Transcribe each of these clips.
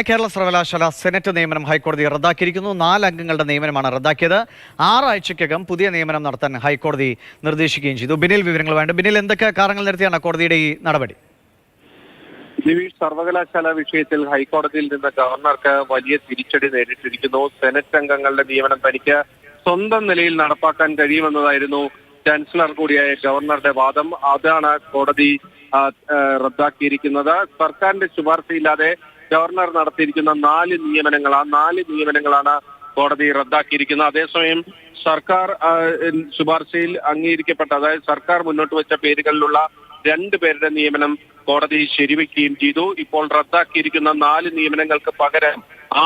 കേരള സർവകലാശാല സെനറ്റ് നിയമനം ഹൈക്കോടതി റദ്ദാക്കിയിരിക്കുന്നു. നാലംഗങ്ങളുടെ നിയമനമാണ് റദ്ദാക്കിയത്. ആറാഴ്ചയ്ക്കകം പുതിയ നിയമനം നടത്താൻ ഹൈക്കോടതി നിർദ്ദേശിക്കുകയും ചെയ്തു. ബിനിൽ വിവരങ്ങൾ വേണ്ട ബിനിൽ എന്തൊക്കെ കാരണങ്ങൾ നിർത്തിയാണ് കോടതിയുടെ ഈ നടപടി? ദിവീഷ് സർവകലാശാല വിഷയത്തിൽ ഹൈക്കോടതിയിൽ നിന്ന് ഗവർണർക്ക് വലിയ തിരിച്ചടി നേരിട്ടിരിക്കുന്നു. സെനറ്റ് അംഗങ്ങളുടെ നിയമനം തനിക്ക് സ്വന്തം നിലയിൽ നടപ്പാക്കാൻ കഴിയുമെന്നതായിരുന്നു ചാൻസലർ കൂടിയായ ഗവർണറുടെ വാദം. അതാണ് കോടതി റദ്ദാക്കിയിരിക്കുന്നത്. സർക്കാരിന്റെ ശുപാർശയില്ലാതെ ഗവർണർ നടത്തിയിരിക്കുന്ന നാല് നിയമനങ്ങൾ ആ നാല് നിയമനങ്ങളാണ് കോടതി റദ്ദാക്കിയിരിക്കുന്നത്. അതേസമയം സർക്കാർ ശുപാർശയിൽ അംഗീകരിക്കപ്പെട്ട അതായത് സർക്കാർ മുന്നോട്ട് വെച്ച പേരുകളിലുള്ള രണ്ട് പേരുടെ നിയമനം കോടതി ശരിവെക്കുകയും ചെയ്തു. ഇപ്പോൾ റദ്ദാക്കിയിരിക്കുന്ന നാല് നിയമനങ്ങൾക്ക് പകരം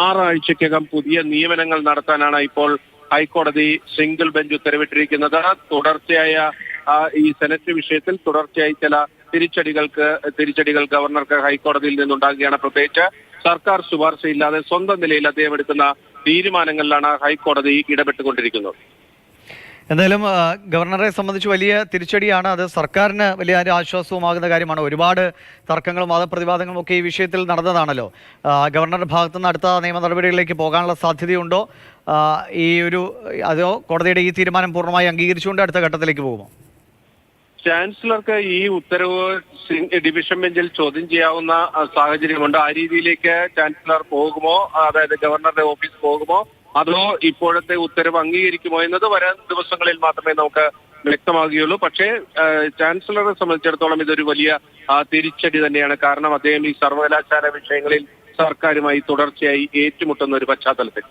ആറാഴ്ചക്കകം പുതിയ നിയമനങ്ങൾ നടത്താനാണ് ഇപ്പോൾ ഹൈക്കോടതി സിംഗിൾ ബെഞ്ച് ഉത്തരവിട്ടിരിക്കുന്നത്. തുടർച്ചയായ ഈ സെനറ്റ് വിഷയത്തിൽ തുടർച്ചയായി ചില തിരിച്ചടികൾക്ക് തിരിച്ചടികൾ ഗവർണർക്ക് ഹൈക്കോടതിയിൽ നിന്നുണ്ടാകുകയാണ് പ്രത്യേകിച്ച്. സർക്കാർ ശുപാർശയില്ലാതെ സ്വന്തം നിലയിൽ അദ്ദേഹം എടുക്കുന്ന തീരുമാനങ്ങളിലാണ് ഹൈക്കോടതി ഇടപെട്ടുകൊണ്ടിരിക്കുന്നത്. എന്തായാലും ഗവർണറെ സംബന്ധിച്ച് വലിയ തിരിച്ചടിയാണ് അത്. സർക്കാരിന് വലിയ ആശ്വാസവുമാകുന്ന കാര്യമാണ്. ഒരുപാട് തർക്കങ്ങളും വാദപ്രതിവാദങ്ങളും ഒക്കെ ഈ വിഷയത്തിൽ നടന്നതാണല്ലോ. ഗവർണറുടെ ഭാഗത്തു നിന്ന് അടുത്ത നിയമ നടപടികളിലേക്ക് പോകാനുള്ള സാധ്യതയുണ്ടോ? ഈ ഒരു അതോ കോടതിയുടെ ഈ തീരുമാനം പൂർണമായി അംഗീകരിച്ചുകൊണ്ട് അടുത്ത ഘട്ടത്തിലേക്ക് പോകുമോ? ചാൻസലർക്ക് ഈ ഉത്തരവ് ഡിവിഷൻ ബെഞ്ചിൽ ചോദ്യം ചെയ്യാവുന്ന സാഹചര്യമുണ്ട്. ആ രീതിയിലേക്ക് ചാൻസലർ പോകുമോ? അതായത് ഗവർണറുടെ ഓഫീസ് പോകുമോ? അതോ ഇപ്പോഴത്തെ ഉത്തരവ് അംഗീകരിക്കുമോ എന്നത് വരാൻ ദിവസങ്ങളിൽ മാത്രമേ നമുക്ക് വ്യക്തമാകുകയുള്ളൂ. പക്ഷേ ചാൻസലറെ സംബന്ധിച്ചിടത്തോളം ഇതൊരു വലിയ തിരിച്ചടി തന്നെയാണ്. കാരണം അദ്ദേഹം ഈ സർവകലാശാല വിഷയങ്ങളിൽ സർക്കാരുമായി തുടർച്ചയായി ഏറ്റുമുട്ടുന്ന ഒരു പശ്ചാത്തലത്തിൽ.